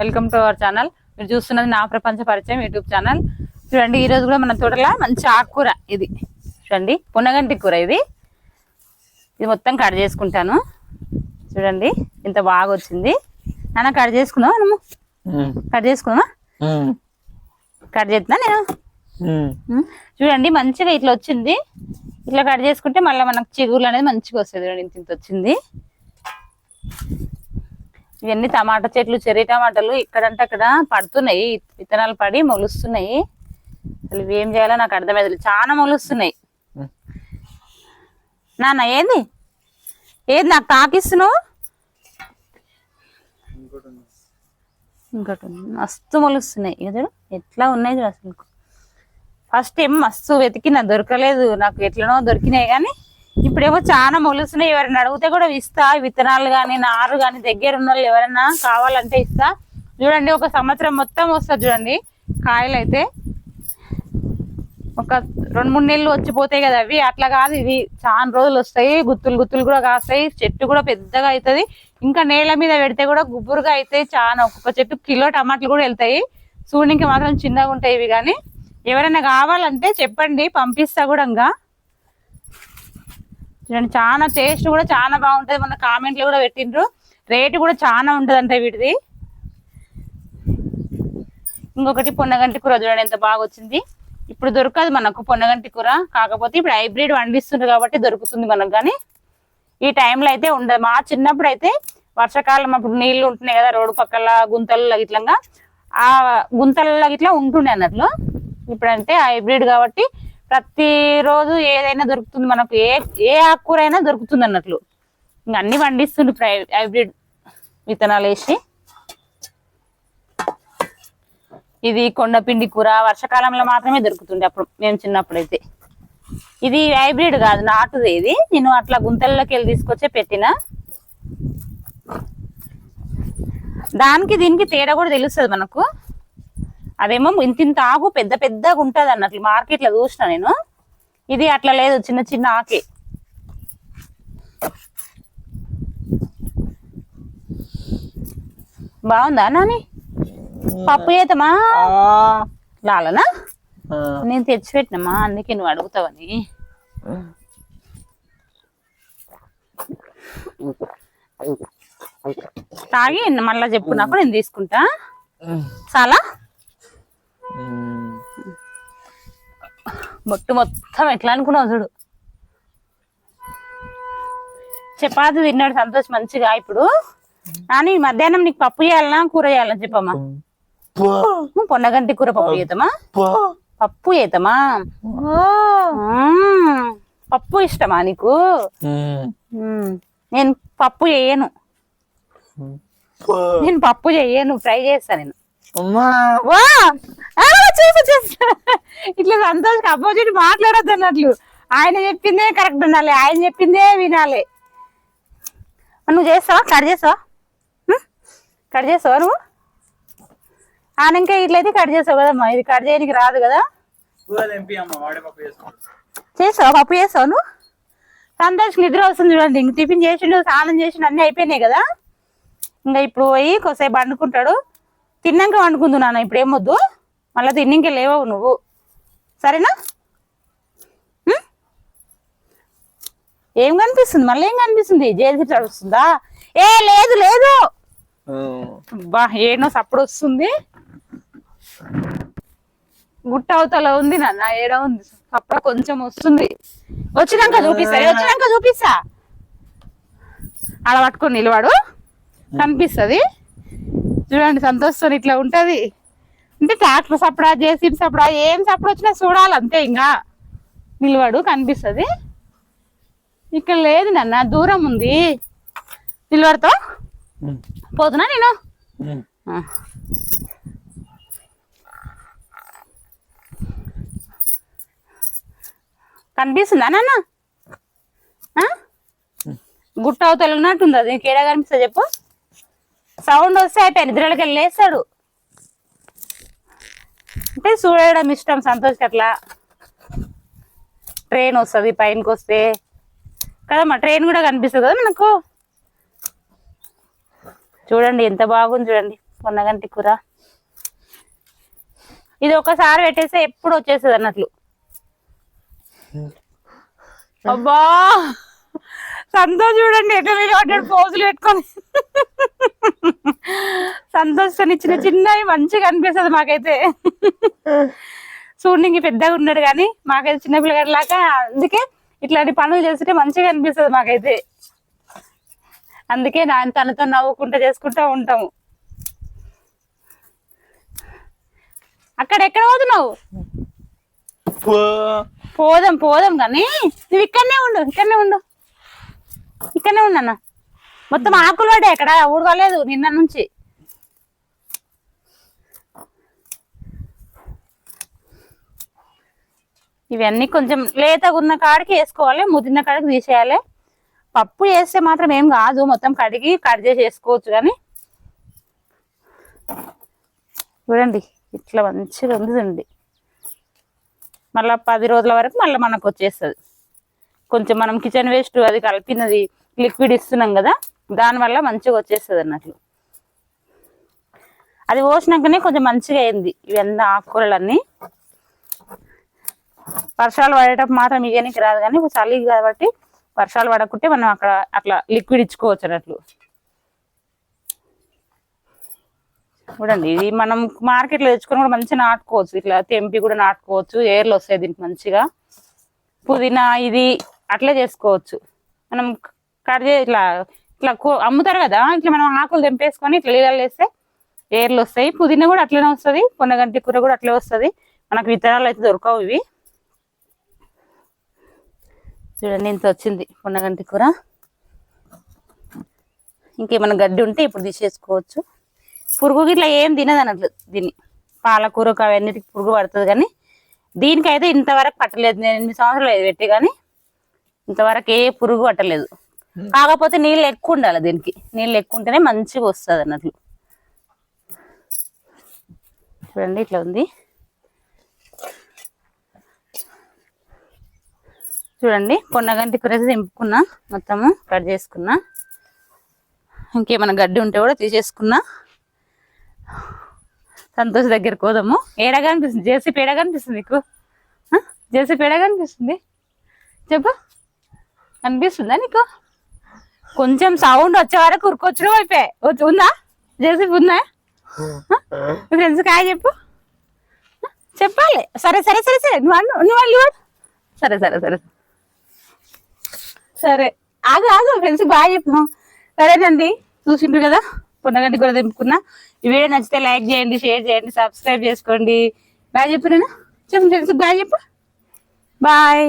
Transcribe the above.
Welcome to our channel. మీరు చూస్తున్నది నా ప్రపంచ పరిచయం యూట్యూబ్ ఛానల్. చూడండి ఈ రోజు కూడా మన తోటలో మంచి ఆకుకూర ఇది. చూడండి పునగంటి కూర ఇది. ఇది మొత్తం కట్ చేసుకుంటాను. చూడండి ఇంత బాగా వచ్చింది. నాన్న కట్ చేసుకుందామా మనము? కట్ చేసుకుందామా? కట్ చేస్తున్నా నేను? చూడండి మంచిగా ఇట్లా వచ్చింది. ఇట్లా కట్ చేసుకుంటే మళ్ళీ మనకు చిగురు అనేది మంచిగా వస్తుంది చూడండి ఇంత ఇంత వచ్చింది. ఇవన్నీ టమాటా చెట్లు చెర్రీ టమాటాలు ఇక్కడంటే అక్కడ పడుతున్నాయి. విత్తనాలు పడి మొలుస్తున్నాయి. అసలు ఇవి ఏం చేయాలో నాకు అర్థమైంది చాలా మొలుస్తున్నాయి. నాన్న ఏంది? ఏది నాకు తాకిస్తున్నావు? ఇంకోటి. మస్తు మొలుస్తున్నాయి. చూడు ఎట్లా ఉన్నాయి చూడు అసలు. ఫస్ట్ ఏం మస్తు వెతికిన దొరకలేదు. నాకు ఎట్లనో దొరికినాయి కానీ ఇప్పుడేమో చాలా మొలుస్తున్నాయి. ఎవరైనా అడిగితే కూడా ఇస్తా. విత్తనాలు కానీ నారు కానీ దగ్గర ఉన్న వాళ్ళు ఎవరైనా కావాలంటే ఇస్తా. చూడండి ఒక సంవత్సరం మొత్తం వస్తుంది చూడండి కాయలు అయితే. ఒక రెండు మూడు నెలలు వచ్చిపోతాయి కదా అవి. అట్లా కాదు ఇవి చాలా రోజులు వస్తాయి. గుత్తులు గుత్తులు కూడా కాస్తాయి. చెట్టు కూడా పెద్దగా అవుతుంది. ఇంకా నేల మీద పెడితే కూడా గుబ్బురుగా అవుతాయి చాలా. ఒక్కొక్క చెట్టు కిలో టమాటాలు కూడా వెళ్తాయి. చూడడానికి మాత్రం చిన్నగా ఉంటాయి ఇవి కానీ ఎవరైనా కావాలంటే చెప్పండి పంపిస్తా కూడా ఇంకా. చూడండి చాలా టేస్ట్ కూడా చాలా బాగుంటుంది. మన కామెంట్లు కూడా పెట్టిండ్రు. రేటు కూడా చాలా ఉంటుందంట వీటిది. ఇంకొకటి పొన్నగంటి కూర చూడండి ఎంత బాగా వచ్చింది. ఇప్పుడు దొరకదు మనకు పొన్నగంటి కూర. కాకపోతే ఇప్పుడు హైబ్రిడ్ వండిస్తుంది కాబట్టి దొరుకుతుంది మనకు కానీ. ఈ టైంలో అయితే ఉండదు మా చిన్నప్పుడు అయితే వర్షాకాలం అప్పుడు నీళ్ళు ఉంటున్నాయి కదా రోడ్డు పక్కల గుంతల్లో ఇట్లంగా. ఆ గుంతల్లో ఇట్లా ఉంటుండే అన్నట్లు. ఇప్పుడంటే హైబ్రిడ్ కాబట్టి ప్రతిరోజు ఏదైనా దొరుకుతుంది మనకు. ఏ ఏ ఆకుకూర అయినా దొరుకుతుంది అన్నట్లు. ఇంక అన్ని పండిస్తుంది హైబ్రిడ్ విత్తనాలు వేసి. ఇది కొండపిండి కూర వర్షాకాలంలో మాత్రమే దొరుకుతుండే అప్పుడు మేము చిన్నప్పుడు అయితే ఇది హైబ్రిడ్ కాదు నాటుది ఇది. నేను అట్లా గుంతల్లోకి వెళ్ళి తీసుకొచ్చే పెట్టిన. దానికి దీనికి తేడా కూడా తెలుస్తుంది మనకు. అదేమో ఇంత ఇంత ఆకు పెద్ద పెద్దగా ఉంటుంది అన్నట్లు మార్కెట్లో చూసిన నేను. ఇది అట్లా లేదు చిన్న చిన్న ఆకే. బాగుందా నాని? పప్పు చేతమా లాలనా? నేను తెచ్చిపెట్టినమ్మా అందుకే నువ్వు అడుగుతావని తాగి మళ్ళా చెప్పు నాకు నేను తీసుకుంటా. చాలా? మొట్టు మొత్తం ఎట్లా అనుకున్నావు చూడు. చపాతి తిన్నాడు సంతోష్ మంచిగా ఇప్పుడు. నాని మధ్యాహ్నం నీకు పప్పు చేయాలనా కూర చేయాలనా చెప్పమ్మా. పొన్నగంటి కూర పప్పు చేద్దామా పప్పు. చేద్దామా మ్మ్. పప్పు ఇష్టమా నీకు. నేను పప్పు చేయను. నేను పప్పు చేయను ఫ్రై చేస్తా నేను. ఇట్లా సంతోష్ అపోజిట్ మాట్లాడద్దు అన్నట్లు. ఆయన చెప్పిందే కరెక్ట్ ఉండాలి. ఆయన చెప్పిందే వినాలి. నువ్వు చేస్తావా? కట్ చేస్తావా? ఉం? కట్ చేస్తావా నువ్వు? ఆయన ఇంకా ఇట్లయితే కట్ చేస్తావు కదమ్మా. ఇది కట్ చేయడానికి రాదు కదా. చేస్తావా? పప్పు చేస్తావు నువ్వు? సంతోష్ నిద్ర వస్తుంది చూడండి. ఇంక టిఫిన్ చేసిండు స్నానం చేసిండు అన్నీ అయిపోయినాయి కదా. ఇంకా ఇప్పుడు పోయి కొద్దిసేపు వండుకుంటాడు తిన్నాక వండుకుందు నాన్న ఇప్పుడు ఏమొద్దు? మళ్ళీ తిన్నాక లేవవు నువ్వు. సరేనా? ఏం కనిపిస్తుంది? మళ్ళీ ఏం కనిపిస్తుంది? జేసి చడుస్తుందా ఏ లేదు లేదు. బా ఏనో సప్పుడు వస్తుంది. గుట్ట అవతల ఉంది నాన్న ఏడ ఉంది? సప్పుడు కొంచెం వస్తుంది. వచ్చినాక చూపిస్తా వచ్చినాక చూపిస్తా. ఆడ పట్టుకొని నిలవాడు కనిపిస్తుంది. చూడండి సంతోషం ఇట్లా ఉంటది. అంటే ట్రాక్టర్ సపడా జేసీబీ సపడా ఏం సప్పుడు వచ్చినా చూడాలి అంతే ఇంకా. నిలవాడు కనిపిస్తుంది. ఇక్కడ లేదు నాన్న దూరం ఉంది. నిలబడతావు? పోతున్నా నేను. కనిపిస్తుందా నాన్న? గుట్ట అవతల ఉన్నట్టుంది అది నీకు ఏడా కనిపిస్తుంది చెప్పు. సౌండ్ వస్తే అయిపోయి నిద్రలోకి వెళ్ళి లేస్తాడు. అంటే చూడడం ఇష్టం సంతోష్ అట్లా. ట్రైన్ వస్తుంది పైనకి వస్తే. కదమ్మా ట్రైన్ కూడా కనిపిస్తుంది కదా మనకు? చూడండి ఎంత బాగుంది చూడండి. పొన్నగంటి కూర. ఇది ఒకసారి పెట్టేస్తే ఎప్పుడు వచ్చేస్తుంది అన్నట్లు. అబ్బా! సంతోష్ చూడండి ఎట్లా నిలబడ్డాడు పోజులు పెట్టుకొని. సంతోష్ అని చిన్న చిన్నవి మంచిగా అనిపిస్తుంది మాకైతే. చూడండి పెద్దగా ఉన్నాడు కానీ మాకైతే చిన్న పిల్లగాడిలాగా అందుకే ఇట్లాంటి పనులు చేస్తుంటే మంచిగా అనిపిస్తుంది మాకైతే. అందుకే నా తనతో నవ్వుకుంటూ చేసుకుంటూ ఉంటాము. అక్కడ ఎక్కడ పోతున్నావు? పోదాం పోదాం కానీ నువ్వు ఇక్కడనే ఉండు ఇక్కడనే ఉండు. ఇక్కడనే ఉండన్న మొత్తం ఆకులు పడే ఇక్కడ ఊడవలేదు నిన్న నుంచి. ఇవన్నీ కొంచెం లేతగా ఉన్న కాడికి వేసుకోవాలి ముదిరిన కాడికి తీసేయాలి. పప్పు చేస్తే మాత్రం ఏం కాదు మొత్తం కడిగి కట్ చేసి వేసుకోవచ్చు కానీ. చూడండి ఇట్లా మంచిగా ఉంది మళ్ళీ పది రోజుల వరకు మళ్ళీ మనకు వచ్చేస్తుంది. కొంచెం మనం కిచెన్ వేస్ట్ అది కలిపినది లిక్విడ్ ఇస్తున్నాం కదా దానివల్ల మంచిగా వచ్చేస్తుంది అన్నట్లు. అది పోసినాకనే కొంచెం మంచిగా అయింది ఇవన్నీ ఆకుకూరలన్నీ. వర్షాలు పడేటప్పుడు మాత్రం ఇగనికి రాదు కానీ చలి కాబట్టి వర్షాలు పడకుంటే మనం అక్కడ అట్లా లిక్విడ్ ఇచ్చుకోవచ్చు అన్నట్లు. చూడండి ఇది మనం మార్కెట్లో తెచ్చుకొని కూడా మంచిగా నాటుకోవచ్చు. ఇట్లా తెంపి కూడా నాటుకోవచ్చు. ఏర్లు వస్తాయి దీనికి మంచిగా. పుదీనా ఇది అట్లే చేసుకోవచ్చు. మనం కట్ చే ఇట్లా ఇట్లా అమ్ముతారు కదా ఇట్లా మనం ఆకులు తెంపేసుకొని ఇట్లా నీళ్ళు వేస్తే ఏర్లు వస్తాయి. పుదీనా కూడా అట్లనే వస్తుంది పొన్నగంటి కూర కూడా అట్లే వస్తుంది. మనకు విత్తనాలు అయితే దొరకవు ఇవి. చూడండి ఇంత వచ్చింది పొన్నగంటి కూర. ఇంకేమైనా గడ్డి ఉంటే ఇప్పుడు తీసేసుకోవచ్చు. పురుగు ఇట్లా ఏం తినదు అన్నట్లు దీన్ని. పాలకూరకు అవన్నిటికి పురుగు పడుతుంది కానీ దీనికైతే ఇంతవరకు పట్టలేదు. నేను ఎనిమిది సంవత్సరాలు పెట్టి కానీ ఇంతవరకు ఏ పురుగు పట్టలేదు. కాకపోతే నీళ్ళు ఎక్కువ ఉండాలి దీనికి. నీళ్ళు ఎక్కువ ఉంటేనే మంచిగా వస్తుంది అన్నట్లు. చూడండి ఇట్లా ఉంది. చూడండి పొన్నగంటి కూర అయితే దింపుకున్నా మొత్తము కట్ చేసుకున్నా. ఇంకేమైనా గడ్డి ఉంటే కూడా తీసేసుకున్నా. సంతోష్ దగ్గరికి పోదాము. ఏడగా అనిపిస్తుంది జేసీపీ ఏడగా అనిపిస్తుంది నీకు? ఆ? జేసీపీ ఏడగా అనిపిస్తుంది చెప్పు. అనిపిస్తుందా నీకు? కొంచెం సౌండ్ వచ్చే వరకు ఉరుకొచ్చు అయిపోయాయి ఉందా? జేసీపీ ఉందా? ఫ్రెండ్స్ కాయ చెప్పు? చెప్పాలి. సరే సరే సరే సరే. నువ్వు అను నువ్వు అల్లు. సరే సరే సరే. సరే. ఆగు ఆగు. ఫ్రెండ్స్ బాగా చెప్పు. సరేనండి చూసిండ్రు కదా? పొన్నగంటి కూడా దింపుకున్నా ఈ వీడియో నచ్చితే లైక్ చేయండి షేర్ చేయండి సబ్స్క్రైబ్ చేసుకోండి. బాయ్ చెప్పు నేను చెప్పు ఫ్రెండ్స్ బాయ్ చెప్పు. బాయ్.